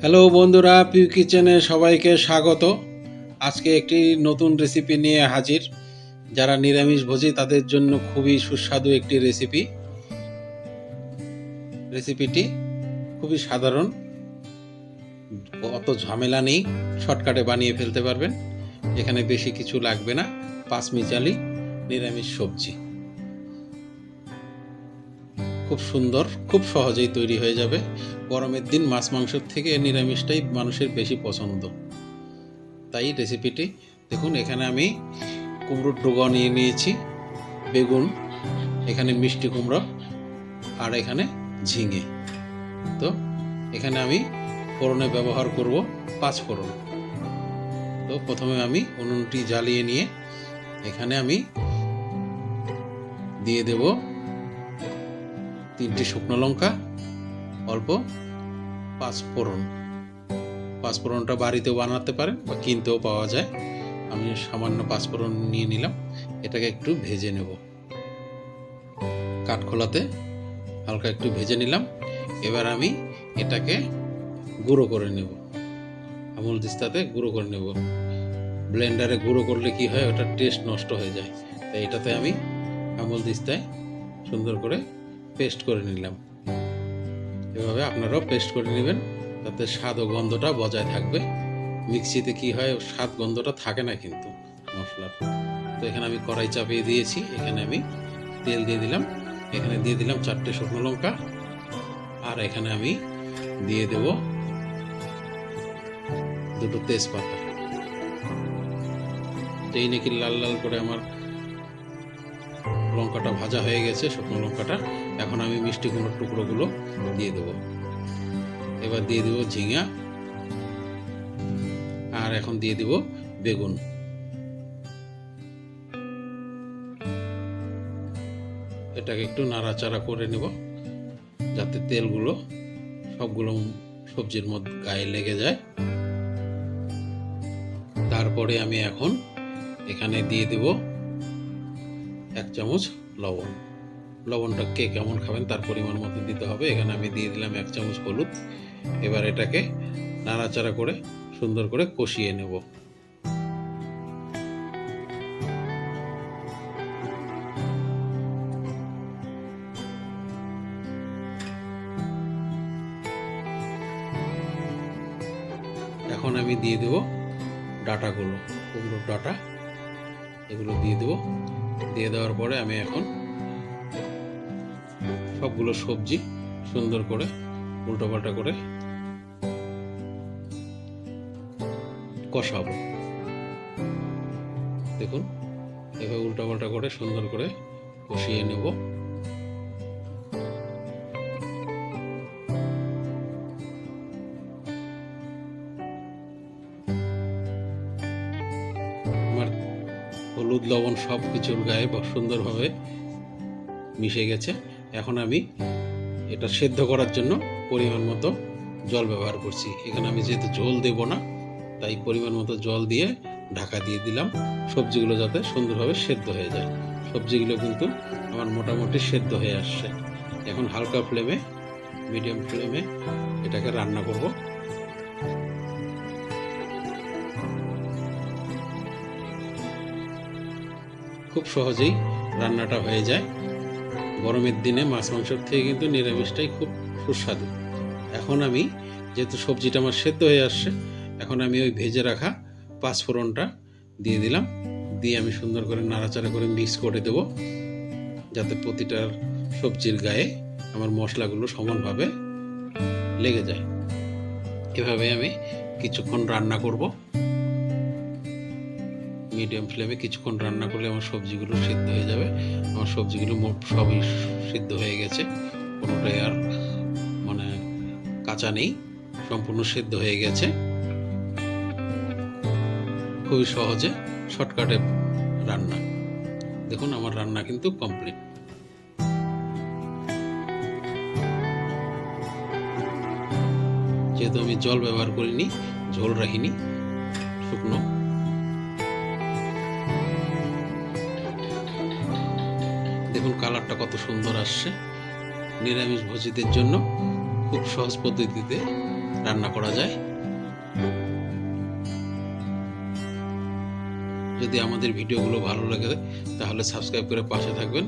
Hello বন্ধুরা পিউ কিচেনে সবাইকে স্বাগত। আজকে একটি নতুন রেসিপি নিয়ে হাজির। যারা নিরামিষ ভোজী, তাদের জন্য খুবই সুস্বাদু একটি রেসিপি রেসিপিটি খুবই সাধারণ। অত ঝামেলা নেই শর্টকাটে বানিয়ে ফেলতে পারবেন। এখানে বেশি কিছু লাগবে না। পাঁচ মিচালি নিরামিষ সবজি। খুব সুন্দর, খুব সহজেই তৈরি হয়ে যাবে। গরমের দিন মাছ মাংসের থেকে নিরামিষটাই মানুষের বেশি পছন্দ। তাই রেসিপিটি দেখুন, এখানে আমি কুমড়োর ডোগা নিয়ে নিয়েছি, বেগুন, এখানে মিষ্টি কুমড়ো, আর এখানে ঝিঙে। তো, এখানে আমি ফোড়নে ব্যবহার করব পাঁচ ফোড়ন। তো, প্রথমে আমি উনুনটি জ্বালিয়ে নিয়ে এখানে আমি দিয়ে দেব তিনটি শুকনো লঙ্কা, অল্প পাঁচ ফোড়ন। পাঁচ ফোড়নটা বাড়িতেও বানাতে পারেন বা কিনতেও পাওয়া যায়। আমি সামান্য পাঁচ ফোড়ন নিয়ে নিলাম, এটাকে একটু ভেজে নেব। কাঠখোলাতে হালকা একটু ভেজে নিলাম, এবার আমি এটাকে গুঁড়ো করে নেব। আমুল দিস্তাতে গুঁড়ো করে নেব। ব্লেন্ডারে গুঁড়ো করলে কি হয়, ওটার টেস্ট নষ্ট হয়ে যায়। তাই এটাতে আমি আমুল দিস্তায় সুন্দর করে পেস্ট করে নিলাম। এভাবে আপনারাও পেস্ট করে নেবেন, তাতে স্বাদ ও গন্ধটা বজায় থাকবে। মিক্সিতে কি হয় স্বাদ গন্ধটা থাকে না কিন্তু মশলার। তো এখানে আমি কড়াই চাপিয়ে দিয়েছি, এখানে আমি তেল দিয়ে দিলাম। এখানে দিয়ে দিলাম চারটে শুকনো লঙ্কা, আর এখানে আমি দিয়ে দেব দুটো তেজপাতা। যেই নাকি লাল লাল করে আমার লঙ্কাটা ভাজা হয়ে গেছে, শুকনো লঙ্কাটা। এখন আমি মিষ্টি কুমড়োর টুকরোগুলো দিয়ে দেবো। এবার দিয়ে দেবো ঝিঙা। আর এখন দিয়ে দেবো বেগুন। এটাকে একটু নাড়াচাড়া করে নেব, যাতে তেলগুলো সবগুলো সবজির মধ্যে গায়ে লেগে যায়। তারপরে আমি এখন এখানে দিয়ে দেব এক চামচ লবণ। লবণটা কে কেমন খাবেন তার পরিমাণ মতো দিতে হবে। এখানে আমি দিয়ে দিলাম এক চামচ হলুদ। এবার এটাকে নাড়াচাড়া করে সুন্দর করে কষিয়ে নেব। এখন আমি দিয়ে দেব ডাটাগুলো। কুমড়োর ডাটা। এগুলো দিয়ে দেবো। দিয়ে দেওয়ার পরে আমি এখন সবগুলো সবজি সুন্দর করে উল্টোপাল্টা করে কষাবো। দেখুন, এভাবে উল্টোপাল্টা করে সুন্দর করে কষিয়ে নেব। হলুদ, লবণ সব কিছুর গায়ে সুন্দরভাবে মিশে গেছে। এখন আমি এটা সেদ্ধ করার জন্য পরিমাণ মতো জল ব্যবহার করছি। এখানে আমি যেহেতু জল দেব না, তাই পরিমাণ মতো জল দিয়ে ঢাকা দিয়ে দিলাম। সবজিগুলো যাতে সুন্দরভাবে সেদ্ধ হয়ে যায়। সবজিগুলো কিন্তু আমার মোটামুটি সেদ্ধ হয়ে আসছে। এখন হালকা ফ্লেমে, মিডিয়াম ফ্লেমে এটাকে রান্না করব। খুব সহজেই রান্নাটা হয়ে যায়। গরমের দিনে মাছ মাংসর থেকে কিন্তু নিরামিষটাই খুব সুস্বাদু। এখন আমি যেহেতু সবজিটা আমার সেদ্ধ হয়ে আসছে, এখন আমি ওই ভেজে রাখা পাঁচফোড়নটা দিয়ে দিলাম। দিয়ে আমি সুন্দর করে নাড়াচাড়া করে মিক্স করে দেব, যাতে প্রতিটার সবজির গায়ে আমার মশলাগুলো সমানভাবে লেগে যায়। এভাবে আমি কিছুক্ষণ রান্না করব। মিডিয়াম ফ্লেমে কিছুক্ষণ রান্না করলে আমার সবজিগুলো সিদ্ধ হয়ে যাবে। আমার সবজিগুলো সবই সিদ্ধ হয়ে গেছে। কোনোটাই আর মানে কাঁচা নেই, সম্পূর্ণ সিদ্ধ হয়ে গেছে। খুবই সহজে শর্টকাটে রান্না। দেখুন, আমার রান্না কিন্তু কমপ্লিট। যেহেতু আমি জল ব্যবহার করিনি, ঝোল রাখিনি, শুকনো। দেখুন কালারটা কত সুন্দর আসছে। নিরামিষ ভোজীদের জন্য খুব সহজ পদ্ধতিতে রান্না করা যায়। যদি আমাদের ভিডিওগুলো ভালো লাগে, তাহলে সাবস্ক্রাইব করে পাশে থাকবেন।